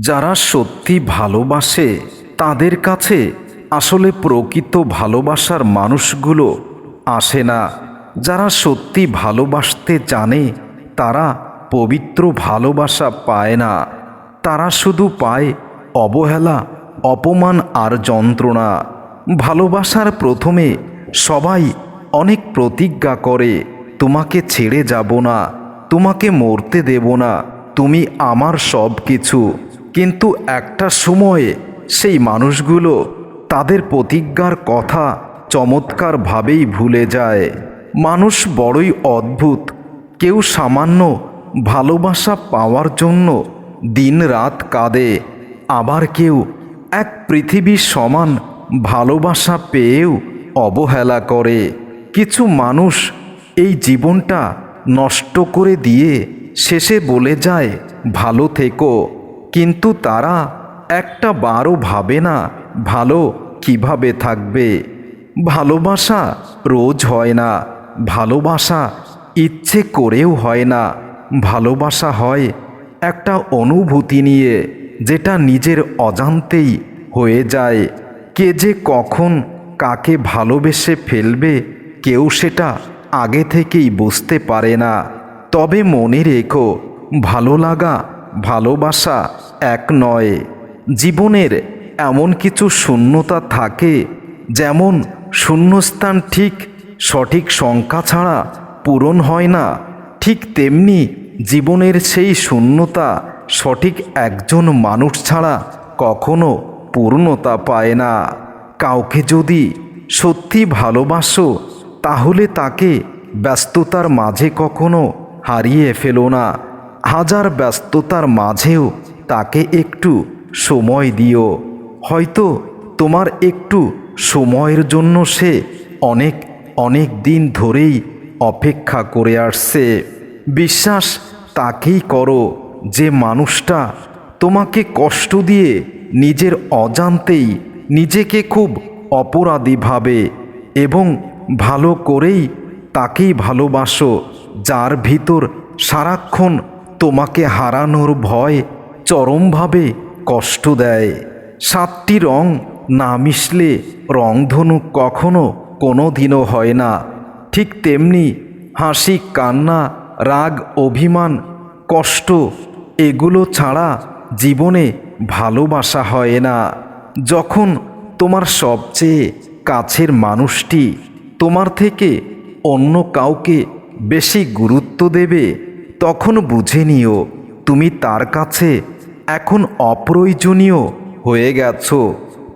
যারা সত্যি ভালোবাসে, তাদের কাছে আসলে প্রকৃত ভালোবাসার মানুষগুলো আসে না। যারা সত্যি ভালোবাসতে জানে, তারা পবিত্র ভালোবাসা পায় না। তারা শুধু পায় অবহেলা, অপমান আর যন্ত্রণা। ভালোবাসার প্রথমে সবাই অনেক প্রতিজ্ঞা করে, তোমাকে ছেড়ে যাব না, তোমাকে মরতে দেব না, তুমি আমার সব কিছু কিন্তু একটা সময়ে সেই মানুষগুলো তাদের প্রতিজ্ঞার কথা চমৎকারভাবেই ভুলে যায়। মানুষ বড়ই অদ্ভুত। কেউ সামান্য ভালোবাসা পাওয়ার জন্য দিন রাত কাঁদে। আবার কেউ এক পৃথিবীর সমান ভালোবাসা পেয়েও অবহেলা করে। কিছু মানুষ এই জীবনটা নষ্ট করে দিয়ে শেষে বলে যায়, ভালো থেকো। কিন্তু তারা একটা বারও ভাবে না ভালো কীভাবে থাকবে। ভালোবাসা রোজ হয় না, ভালোবাসা ইচ্ছে করেও হয় না। ভালোবাসা হয় একটা অনুভূতি নিয়ে, যেটা নিজের অজান্তেই হয়ে যায়। কে যে কখন কাকে ভালোবেসে ফেলবে, কেউ সেটা আগে থেকেই বুঝতে পারে না। তবে মনে রেখো, ভালো লাগা ভালোবাসা এক নয়। জীবনের এমন কিছু শূন্যতা থাকে, যেমন শূন্যস্থান ঠিক সঠিক সংখ্যা ছাড়া পূরণ হয় না। ঠিক তেমনি জীবনের সেই শূন্যতা সঠিক একজন মানুষ ছাড়া কখনো পূর্ণতা পায় না। কাউকে যদি সত্যি ভালোবাসো, তাহলে তাকে ব্যস্ততার মাঝে কখনো হারিয়ে ফেলো না। হাজার ব্যস্ততার মাঝেও তাকে একটু সময় দিও। হয়তো তোমার একটু সময়ের জন্য সে অনেক অনেক দিন ধরেই অপেক্ষা করে আসছে। বিশ্বাস তাকেই করো যে মানুষটা তোমাকে কষ্ট দিয়ে নিজের অজান্তেই নিজেকে খুব অপরাধী ভাবে এবং ভালো করেই তাকেই ভালোবাসো, যার ভিতর সারাক্ষণ তোমাকে হারানোর ভয় চরমভাবে কষ্ট দেয়। সাতটি রং না মিশলে রংধনু কখনো কোনো দিনও হয় না। ঠিক তেমনি হাসি, কান্না, রাগ, অভিমান, কষ্ট এগুলো ছাড়া জীবনে ভালোবাসা হয় না। যখন তোমার সবচেয়ে কাছের মানুষটি তোমার থেকে অন্য কাউকে বেশি গুরুত্ব দেবে তখন বুঝে নিও, তুমি তার কাছে এখন অপ্রয়োজনীয় হয়ে গেছ।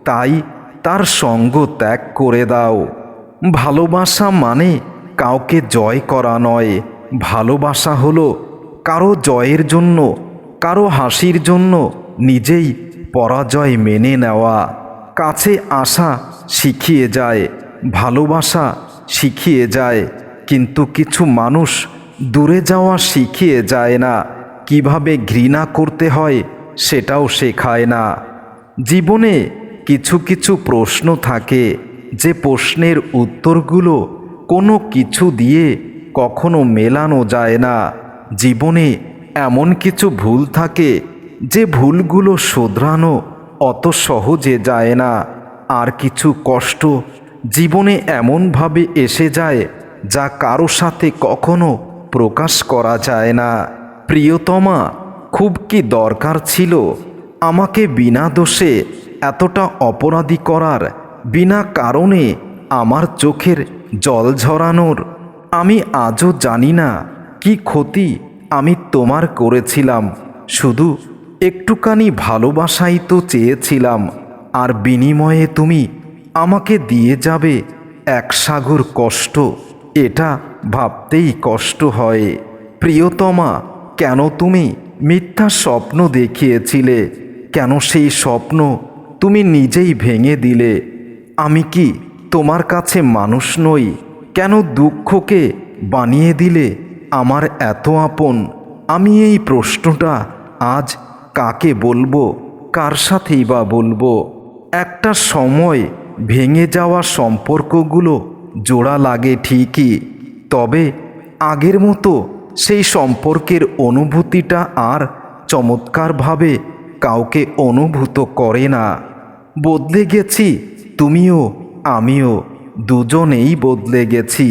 তাই তার সঙ্গ ত্যাগ করে দাও। ভালোবাসা মানে কাউকে জয় করা নয়। ভালোবাসা হলো কারও জয়ের জন্য, কারও হাসির জন্য নিজেই পরাজয় মেনে নেওয়া। কাছে আসা শিখিয়ে যায়, ভালোবাসা শিখিয়ে যায়। কিন্তু কিছু মানুষ দূরে যাওয়া শিখিয়ে যায় না। কীভাবে ঘৃণা করতে হয় সেটাও শেখায় না। জীবনে কিছু কিছু প্রশ্ন থাকে, যে প্রশ্নের উত্তরগুলো কোনো কিছু দিয়ে কখনো মেলানো যায় না। জীবনে এমন কিছু ভুল থাকে, যে ভুলগুলো শোধরানো অত সহজে যায় না। আর কিছু কষ্ট জীবনে এমনভাবে এসে যায়, যা কারও সাথে কখনো প্রকাশ করা যায় না। প্রিয়তমা, খুব কি দরকার ছিল? আমাকে বিনা দোষে এতটা অপরাধী করার, বিনা কারণে আমার চোখের জল ঝরানোর। আমি আজও জানি না কি ক্ষতি আমি তোমার করেছিলাম। শুধু একটুখানি ভালোবাসাই তো চেয়েছিলাম, আর বিনিময়ে তুমি আমাকে দিয়ে যাবে এক সাগর কষ্ট। এটা ভাবতেই কষ্ট হয়। প্রিয়তমা, কেন তুমি মিথ্যা স্বপ্ন দেখিয়েছিলে? কেন সেই স্বপ্ন তুমি নিজেই ভেঙে দিলে? আমি কি তোমার কাছে মানুষ নই? কেন দুঃখকে বানিয়ে দিলে আমার এত আপন? আমি এই প্রশ্নটা আজ কাকে বলব, কার সাথেই বা বলব? একটা সময় ভেঙে যাওয়া সম্পর্কগুলো জোড়া লাগে ঠিকই। তবে আগের মতো সেই সম্পর্কের অনুভূতিটা আর চমৎকারভাবে কাউকে অনুভূত করে না। বদলে গেছি তুমিও, আমিও, দুজনেই বদলে গেছি।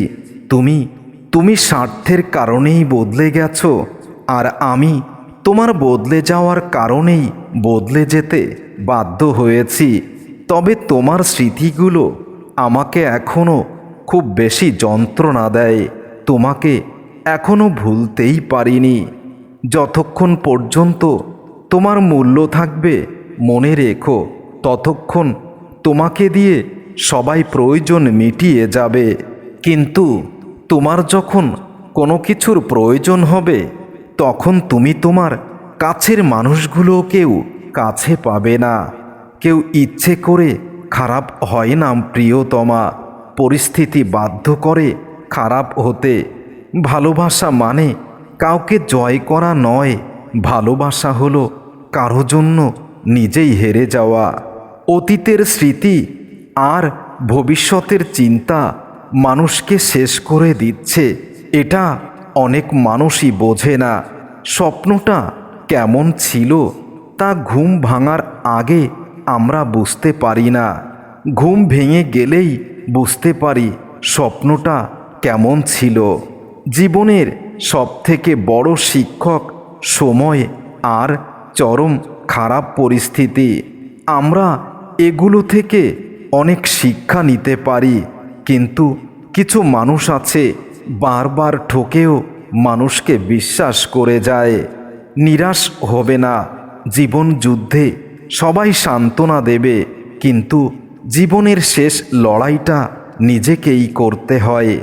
তুমি তুমি স্বার্থের কারণেই বদলে গেছো আর আমি তোমার বদলে যাওয়ার কারণেই বদলে যেতে বাধ্য হয়েছি। তবে তোমার স্মৃতিগুলো আমাকে এখনও খুব বেশি যন্ত্রণা দেয়। তোমাকে এখনও ভুলতেই পারিনি। যতক্ষণ পর্যন্ত তোমার মূল্য থাকবে, মনে রেখো, ততক্ষণ তোমাকে দিয়ে সবাই প্রয়োজন মিটিয়ে যাবে। কিন্তু তোমার যখন কোনো কিছুর প্রয়োজন হবে, তখন তুমি তোমার কাছের মানুষগুলোকেও কাছে পাবে না। কেউ ইচ্ছে করে খারাপ হয় না, প্রিয়তমা। পরিস্থিতি বাধ্য করে খারাপ হতে। ভালোবাসা মানে কাউকে জয় করা নয়, ভালোবাসা হলো কারও জন্য নিজেই হেরে যাওয়া। অতীতের স্মৃতি আর ভবিষ্যতের চিন্তা মানুষকে শেষ করে দিচ্ছে। এটা অনেক মানুষই বোঝে না। স্বপ্নটা কেমন ছিল তা ঘুম ভাঙার আগে আমরা বুঝতে পারি না। ঘুম ভেঙে গেলেই বুঝতে পারি স্বপ্নটা কেমন ছিল। জীবনের সবথেকে বড় শিক্ষক সময় আর চরম খারাপ পরিস্থিতি। আমরা এগুলো থেকে অনেক শিক্ষা নিতে পারি, কিন্তু কিছু মানুষ আছে বারবার ঠকেও মানুষকে বিশ্বাস করে যায়। নিরাশ হবে না, জীবন যুদ্ধে সবাই সান্ত্বনা দেবে, কিন্তু জীবনের শেষ লড়াইটা নিজেকেই করতে হয়।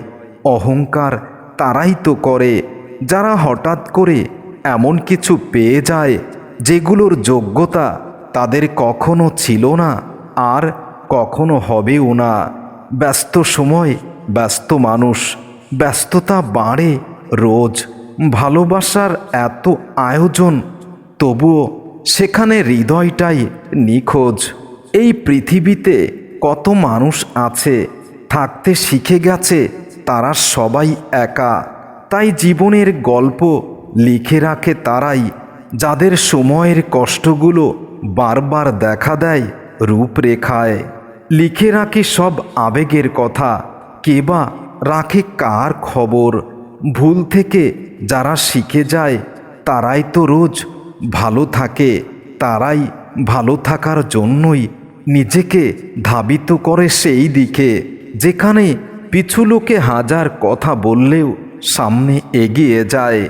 অহংকার তারাই তো করে। যারা হঠাৎ করে এমন কিছু পেয়ে যায়, যেগুলোর যোগ্যতা তাদের কখনো ছিল না, আর কখনো হবেও না। ব্যস্ত সময়, ব্যস্ত মানুষ, ব্যস্ততা বাড়ে। রোজ ভালোবাসার এত আয়োজন, তবুও সেখানে হৃদয়টাই নিখোঁজ। এই পৃথিবীতে কত মানুষ আছে, থাকতে শিখে গেছে, তারা সবাই একা। তাই জীবনের গল্প লিখে রাখে তারাই, যাদের সময়ের কষ্টগুলো বারবার দেখা দেয়, রূপরেখায়। লিখে রাখে সব আবেগের কথা কেবা রাখে কার খবর। ভুল থেকে যারা শিখে যায়, তারাই তো রোজ ভালো থাকে, তারাই ভালো থাকার জন্যই নিজেকে ধাবিত করে সেই দিকে, যেখানে পিছু লোকে হাজার কথা বললেও সামনে এগিয়ে যায়।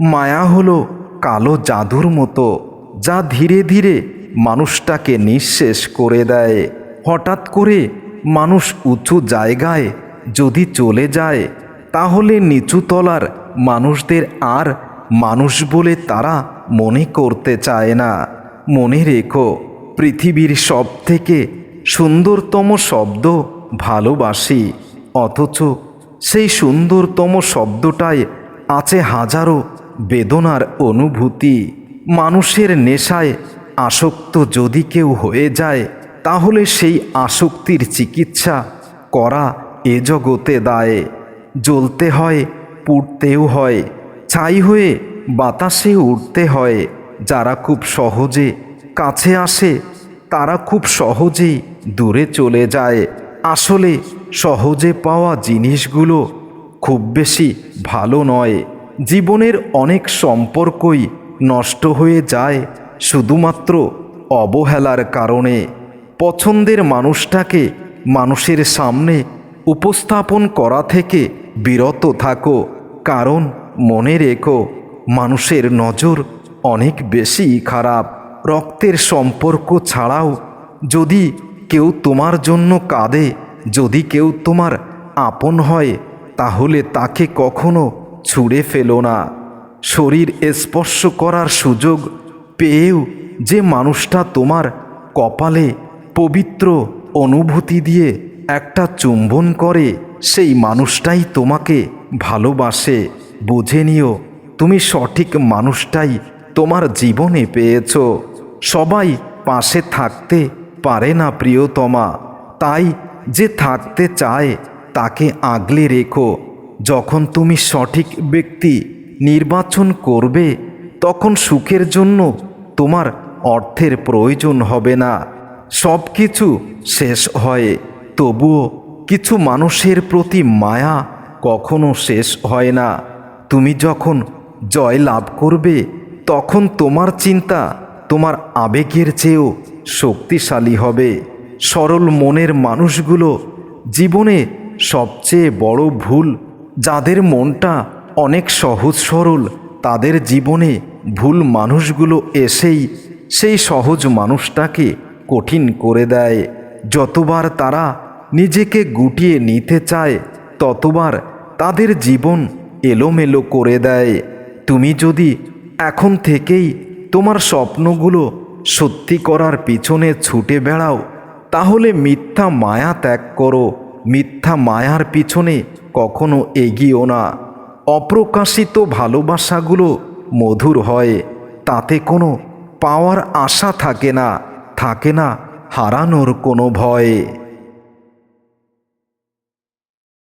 মায়া হলো কালো জাদুর মতো, যা ধীরে ধীরে মানুষটাকে নিঃশেষ করে দেয়। হঠাৎ করে মানুষ উঁচু জায়গায় যদি চলে যায়, তাহলে নিচুতলার মানুষদের আর মানুষ বলে তারা মনে করতে চায় না। মনে রেখো পৃথিবীর সব থেকে সুন্দরতম শব্দ ভালোবাসি। অথচ সেই সুন্দরতম শব্দটায় আছে হাজারো বেদনার অনুভূতি। মানুষের নেশায় আসক্ত যদি কেউ হয়ে যায়, তাহলে সেই আসক্তির চিকিৎসা করা এ জগতে দায়। জ্বলতে হয়, পুড়তেও হয়, ছাই হয়ে বাতাসে উঠতে হয়, যারা খুব সহজে কাছে আসে, তারা খুব সহজেই দূরে চলে যায়। আসলে সহজে পাওয়া জিনিসগুলো খুব বেশি ভালো নয়। জীবনের অনেক সম্পর্কই নষ্ট হয়ে যায় শুধুমাত্র অবহেলার কারণে। পছন্দের মানুষটাকে মানুষের সামনে উপস্থাপন করা থেকে বিরত থাকো, কারণ মনে রেখো মানুষের নজর অনেক বেশি খারাপ। রক্তের সম্পর্ক ছাড়াও যদি কেউ তোমার জন্য কাঁদে, যদি কেউ তোমার আপন হয়, তাহলে তাকে কখনো ছুঁড়ে ফেলো না। শরীর স্পর্শ করার সুযোগ পেয়েও যে মানুষটা তোমার কপালে পবিত্র অনুভূতি দিয়ে একটা চুম্বন করে, সেই মানুষটাই তোমাকে ভালোবাসে। বুঝে নিও, তুমি সঠিক মানুষটাই তোমার জীবনে পেয়েছ। সবাই পাশে থাকতে পারে না প্রিয়তমা। তাই যে থাকতে চায়, তাকে আগলে রেখো। যখন তুমি সঠিক ব্যক্তি নির্বাচন করবে, তখন সুখের জন্য তোমার অর্থের প্রয়োজন হবে না। সব কিছু শেষ হয়, তবুও কিছু মানুষের প্রতি মায়া কখনো শেষ হয় না। তুমি যখন জয় লাভ করবে, তখন তোমার চিন্তা তোমার আবেগের চেয়েও শক্তিশালী হবে। সরল মনের মানুষগুলো জীবনে সবচেয়ে বড় ভুল, যাদের মনটা অনেক সহজ সরল, তাদের জীবনে ভুল মানুষগুলো এসেই সেই সহজ মানুষটাকে কঠিন করে দেয়। যতবার তারা নিজেকে গুটিয়ে নিতে চায়, ততবার তাদের জীবন এলোমেলো করে দেয়। তুমি যদি এখন থেকেই তোমার স্বপ্নগুলো সত্যি করার পিছনে ছুটে বেড়াও। তাহলে মিথ্যা মায়া ত্যাগ করো। মিথ্যা মায়ার পিছনে কখনো এগিয়েও না। অপ্রকাশিত ভালোবাসাগুলো মধুর হয়। তাতে কোনো পাওয়ার আশা থাকে না। থাকে না হারানোর কোনো ভয়।